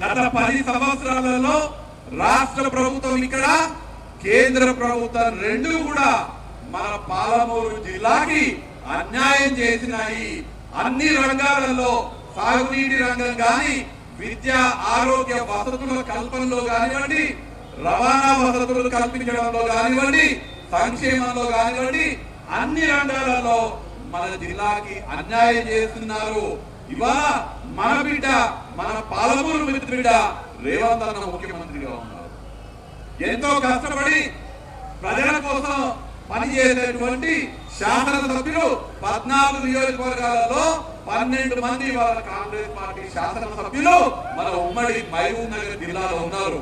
గత పది సంవత్సరాలలో రాష్ట్ర ప్రభుత్వం ఇక్కడ కేంద్ర ప్రభుత్వం రెండు కూడా మన పాలమూరు జిల్లాకి అన్యాయం చేసినాయి. అన్ని రంగాలలో సాగునీటి రంగం కానీ విద్య ఆరోగ్య వసతుల కల్పనలో కానివ్వండి రవాణా వసతులు కల్పించడంలో కానివ్వండి సంక్షేమంలో కానివ్వండి అన్ని రంగాలలో మన జిల్లాకి అన్యాయం చేస్తున్నారు. ఇవాళ మన బిడ్డ మన పాలమూరు మిత్రుడ రేవంత్ అన్న ముఖ్యమంత్రిగా ఉన్నారు. ఎంతో కష్టపడి ప్రజల కోసం పనిచేసేటువంటి శాసనసభ్యులు పద్నాలుగు నియోజకవర్గాలలో పన్నెండు మంది వాళ్ళ కాంగ్రెస్ పార్టీ శాసనసభ్యులు మన ఉమ్మడి మహబూబ్ నగర్ జిల్లాలో ఉన్నారు.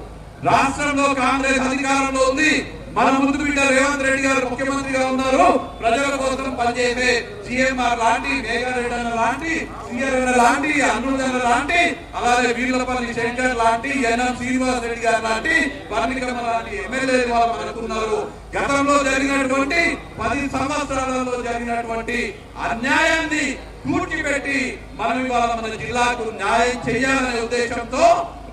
రాష్ట్రంలో కాంగ్రెస్ అధికారంలో ఉంది. మన ముందు బిడ్డ రేవంత్ రెడ్డి గారు ముఖ్యమంత్రిగా ఉన్నారు. ప్రజల కోసం పనిచేసే సీఎంఆర్ లాంటి మేఘారెడ్డి అన్న లాంటి సీఆర్ లాంటి అన్నుడన్న లాంటి అలాగే వీళ్ళపల్లి శంకర్ లాంటి ఎన్ఎం శ్రీనివాస్ రెడ్డి గారు లాంటి పర్ణికమ్మ లాంటి ఎమ్మెల్యే వాళ్ళు మనకున్నారు గతంలో జరిగినటువంటి పది సంవత్సరాలలో జరిగినటువంటి అన్యాయాన్ని పెట్టి మనం ఇవాళ మన జిల్లాకు న్యాయం చేయాలనే ఉద్దేశంతో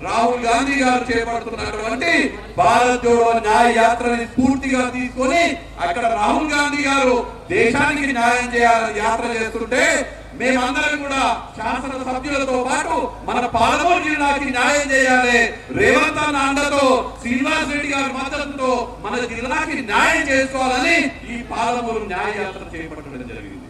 రాహుల్ గాంధీ గారు చేపడుతున్నటువంటి భారత్ జోడో న్యాయ యాత్రని పూర్తిగా తీసుకొని అక్కడ రాహుల్ గాంధీ గారు దేశానికి న్యాయం చేయాలని యాత్ర చేస్తుంటే మేమందరం కూడా శాసన సభ్యులతో పాటు మన పాలమూరు జిల్లాకి న్యాయం చేయాలి. రేవంత్ అన్న అండతో శ్రీనివాస్ రెడ్డి గారి మద్దతుతో మన జిల్లాకి న్యాయం చేసుకోవాలని ఈ పాలమూరు న్యాయ యాత్ర చేపట్టడం జరిగింది.